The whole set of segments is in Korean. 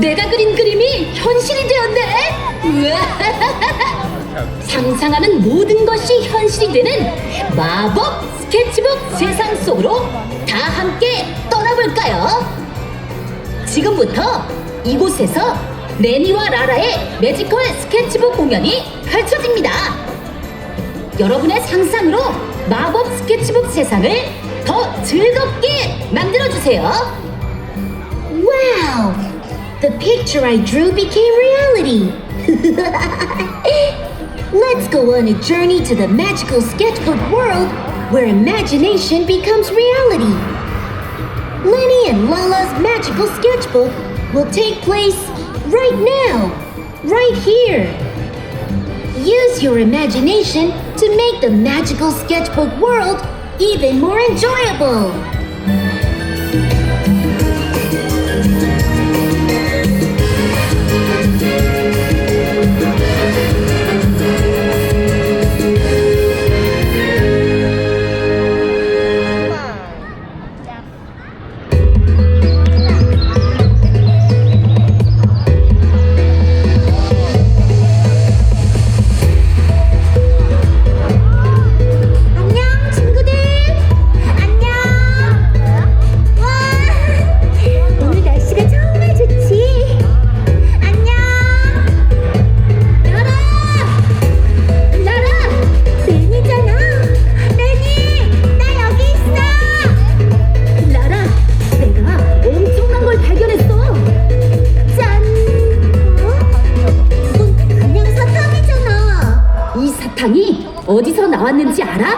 내가 그린 그림이 현실이 되었네. 상상하는 모든 것이 현실이 되는 마법 스케치북 세상 속으로 다 함께 떠나볼까요? 지금부터 이곳에서 레니와 라라의 매지컬 스케치북 공연이 펼쳐집니다. 여러분의 상상으로 마법 스케치북 세상을 더 즐겁게 만들어주세요. The picture I drew became reality. Let's go on a journey to the magical sketchbook world where imagination becomes reality. Lenny and Lala's magical sketchbook will take place right now, right here. Use your imagination to make the magical sketchbook world even more enjoyable. 말하는지 알아?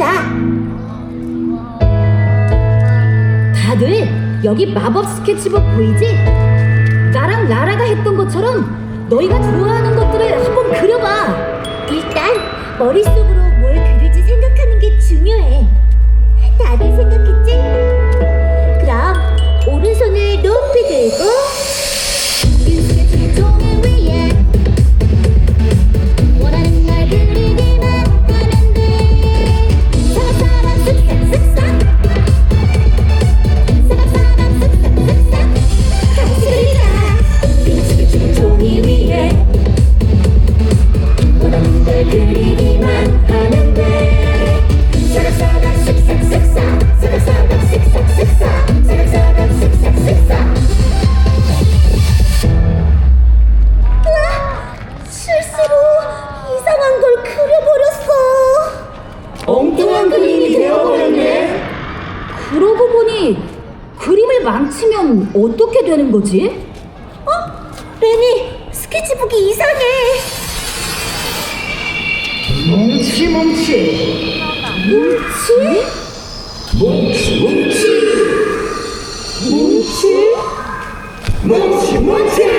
해보자. 다들 여기 마법 스케치북 보이지? 나랑 라라가 했던 것처럼 너희가 좋아하는 것들을 한번 그려봐. 일단 머릿속으로 뭐지? 어? 레니, 스케치북이 이상해. 뭉치 뭉치 뭉치? 뭉치 뭉치 뭉치 뭉치 뭉치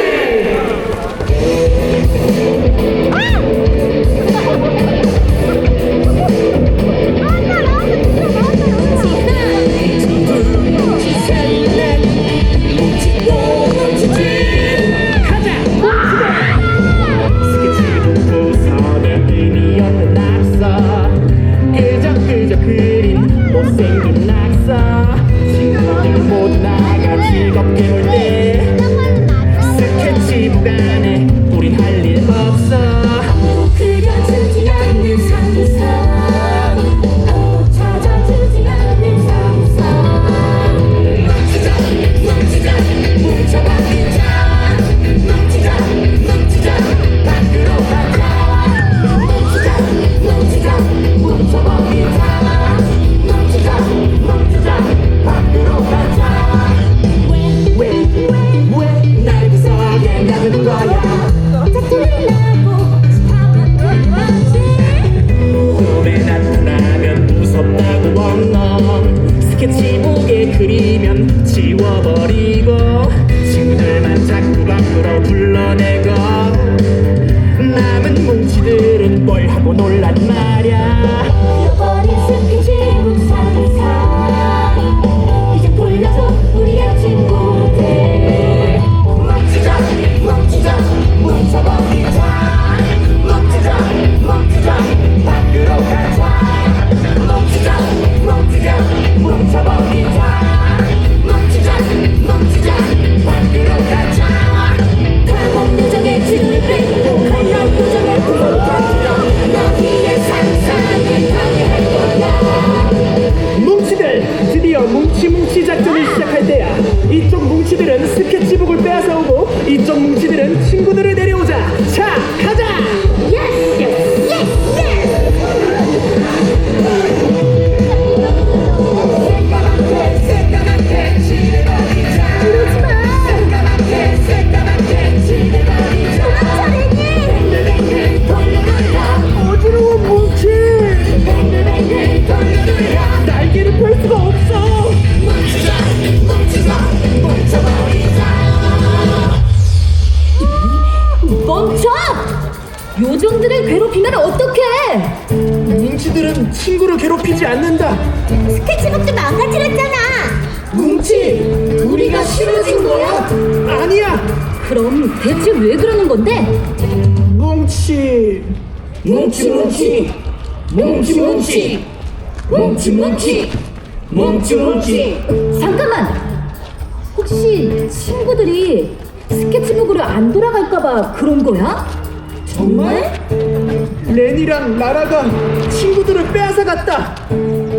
Principale 싫어진 거야? 아니야. 그럼 대체 왜 그러는 건데? 뭉치. 뭉치뭉치 뭉치뭉치 뭉치뭉치 뭉치뭉치 잠깐만! 혹시 친구들이 스케치북으로 안 돌아갈까봐 그런 거야? 정말? 네? 렌이랑 라라가 친구들을 빼앗아 갔다.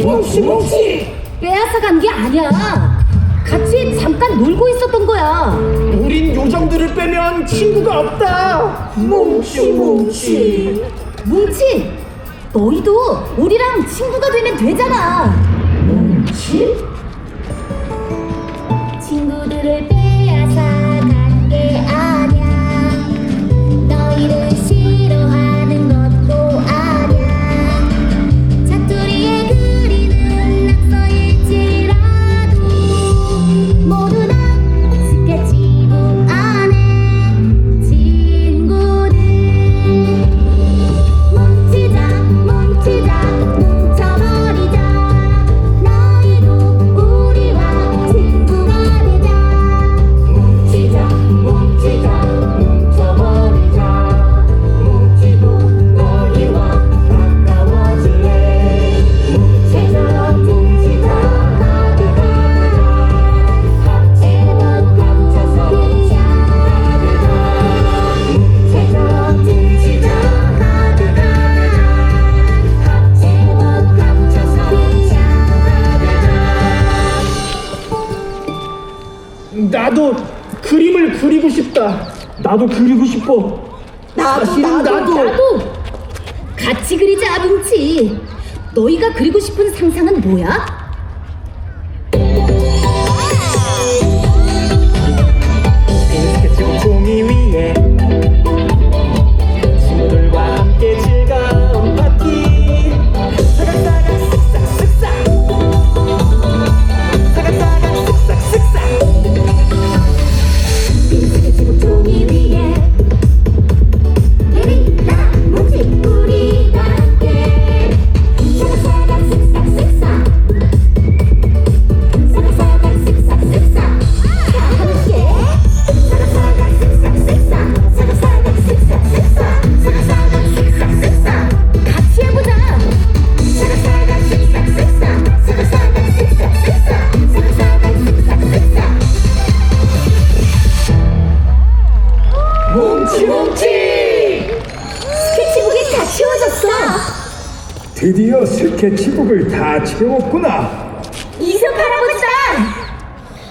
뭉치뭉치 빼앗아간 게 아니야! 같이 잠깐 놀고 있었던 거야. 우린 요정들을 빼면 친구가 없다. 뭉치 뭉치. 뭉치, 너희도 우리랑 친구가 되면 되잖아. 뭉치? 친구들을 빼앗아 나도 그림을 그리고 싶다. 나도 그리고 싶어. 나도, 사실은 나도. 나도 같이 그리자 아뭉치 너희가 그리고 싶은 상상은 뭐야? 드디어 스케치북을 다 채웠구나. 이석 할아버지다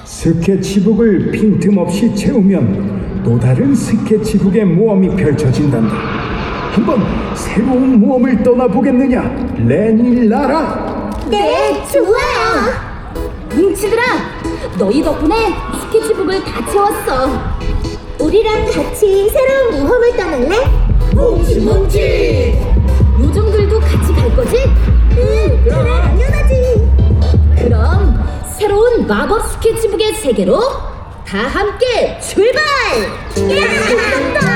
스케치북을 빈틈없이 채우면 또 다른 스케치북의 모험이 펼쳐진단다. 한번 새로운 모험을 떠나보겠느냐, 레니 라라? 네 좋아요 뭉치들아 너희 덕분에 스케치북을 다 채웠어 우리랑 같이 새로운 모험을 떠날래? 뭉치 뭉치 갈 거지? 응 그래 당연하지 그럼 새로운 마법 스케치북의 세계로 다 함께 출발! 스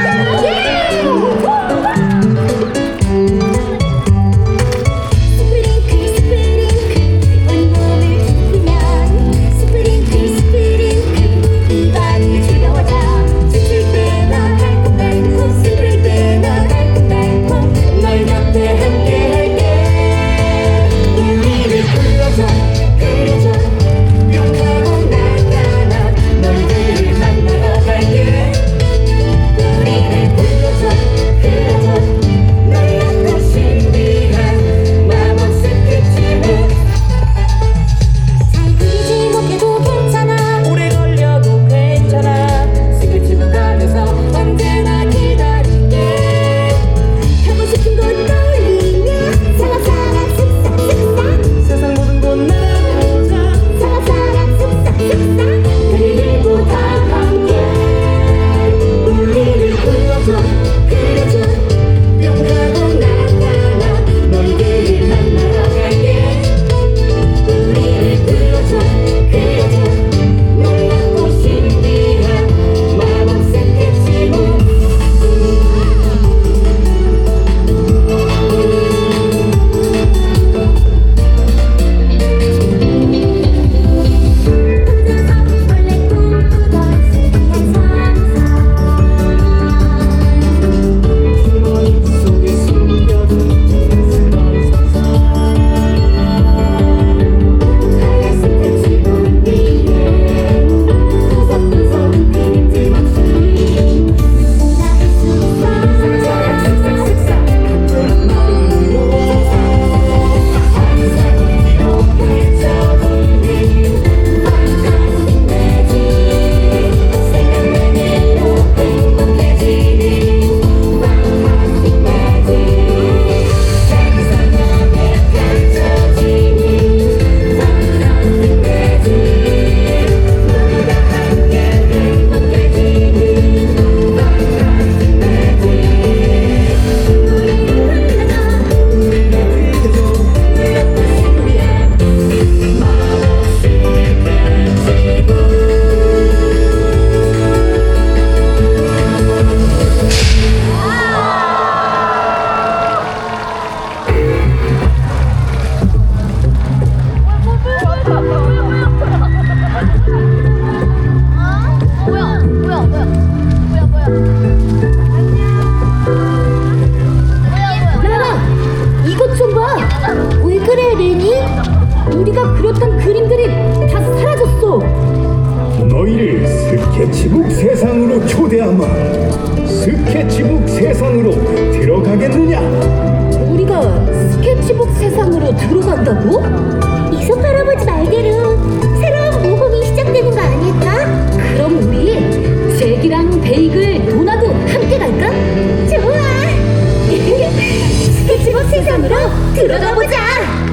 스케치북 세상으로 들어가겠느냐? 우리가 스케치북 세상으로 들어간다고? 이석 할아버지 말대로 새로운 모험이 시작되는 거 아닐까? 그럼 우리 잭이랑 베이글, 도나도 함께 갈까? 좋아! 스케치북 세상으로 들어가 보자!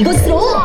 이것으로